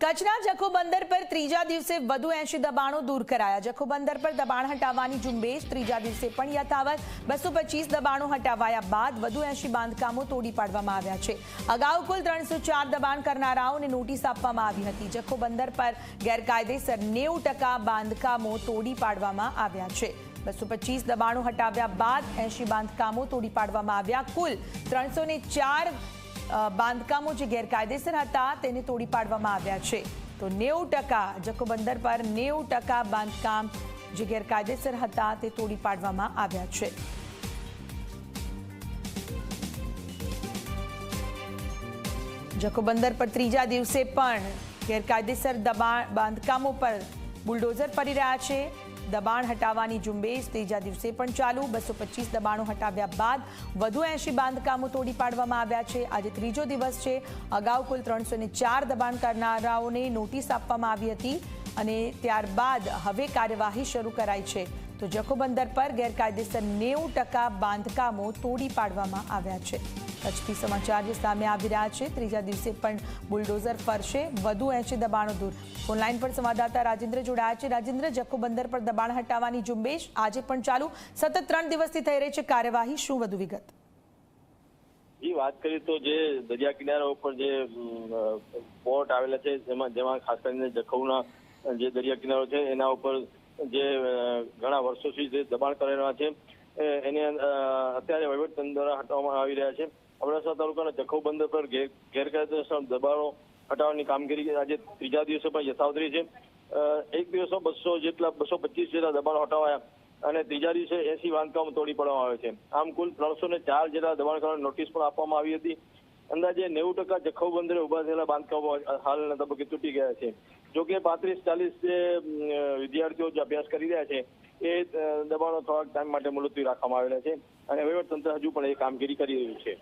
કચ્છના જખો બંદર પર ત્રીજા દિવસે વધુ એંશી દબાણો દૂર કરાયા. જખો બંદર પર દબાણ હટાવવાની ઝુંબેશ ત્રીજા દિવસે પણ યથાવત. બસો પચીસ દબાણો હટાવાયા બાદ વધુ એંશી બાંધકામો તોડી પાડવામાં આવ્યા છે. અગાઉ કુલ ત્રણસો ચાર દબાણ કરનારાઓને નોટિસ આપવામાં આવી હતી. જખો બંદર પર ગેરકાયદેસર નેવું ટકા બાંધકામો તોડી પાડવામાં આવ્યા છે. બસો પચીસ દબાણો હટાવ્યા બાદ એંશી બાંધકામો તોડી પાડવામાં આવ્યા. કુલ ત્રણસો ચાર બાંધકામો જે ગેરકાયદેસર હતા તેને તોડી પાડવામાં આવ્યા છે. તો નેવું ટકા જખો બંદર પર નેવું ટકા બાંધકામ જે ગેરકાયદેસર હતા તે તોડી પાડવામાં આવ્યા છે. જખો બંદર પર ત્રીજા દિવસે પણ ગેરકાયદેસર દબાણ બાંધકામો પર બુલડોઝર પડી રહ્યા છે. દબાણ હટાવવાની ઝુંબેશ ત્રીજા દિવસે પણ ચાલુ. બસો પચીસ દબાણો હટાવ્યા બાદ વધુ એંશી બાંધકામો તોડી પાડવામાં આવ્યા છે. આજે ત્રીજો દિવસ છે. અગાઉ કુલ ત્રણસો ચાર દબાણ કરનારાઓને નોટિસ આપવામાં આવી હતી. અને ત્યારબાદ હવે કાર્યવાહી શરૂ કરાઈ છે. તો જખો બંદર પર ગેરકાયદેસર નેવું ટકા બાંધકામો તોડી પાડવામાં આવ્યા છે. કચ્છથી સમાચાર જે સામે આવી રહ્યા છે, ત્રીજા દિવસે પણ બુલડોઝર ફરશે, વધુ એંશી દબાણો દૂર. ઓનલાઈન પર સંવાદદાતા રાજેન્દ્ર જોડાયા છે. રાજેન્દ્ર, જખો બંદર પર દબાણ હટાવવાની ઝુંબેશ આજે પણ ચાલુ. સતત ત્રણ દિવસથી થઈ રહી છે કાર્યવાહી. શું વધુ વિગત? વાત કરીએ તો જે દરિયા કિનારા ઉપર જે પોર્ટ આવેલા છે, જેમાં જેમાં ખાસ કરીને જખૌના જે દરિયા કિનારો છે, એના ઉપર જે ઘણા વર્ષોથી જે દબાણ કરેલા છે એને અત્યારે વહીવટતંત્ર દ્વારા હટાવવામાં આવી રહ્યા છે. અબડાસા તાલુકાના જખૌ બંદર પર ગેર- ગેરકાયદેસર દબાણો હટાવવાની કામગીરી આજે ત્રીજા દિવસે પણ યથાવત છે. એક દિવસમાં બસો જેટલા, બસો પચીસ જેટલા દબાણો હટાવાયા અને ત્રીજા દિવસે એસી બાંધકામ તોડી પાડવામાં આવે છે. આમ કુલ ત્રણસો ને ચાર જેટલા દબાણ કરવાની નોટિસ પણ આપવામાં આવી હતી. અંદાજે નેવું ટકા જખૌ બંદરે ઊભા થયેલા બાંધકામો હાલના તબક્કે તૂટી ગયા છે. જો કે પાંત્રીસ ચાલીસ જે વિદ્યાર્થીઓ જે અભ્યાસ કરી રહ્યા છે, એ દબાણો થોડાક ટાઈમ માટે મુલતવી રાખવામાં આવેલા છે અને વહીવટતંત્ર હજુ પણ એ કામગીરી કરી રહ્યું છે.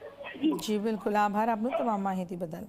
જી, બિલકુલ. આભાર આપનો તમામ માહિતી બદલ.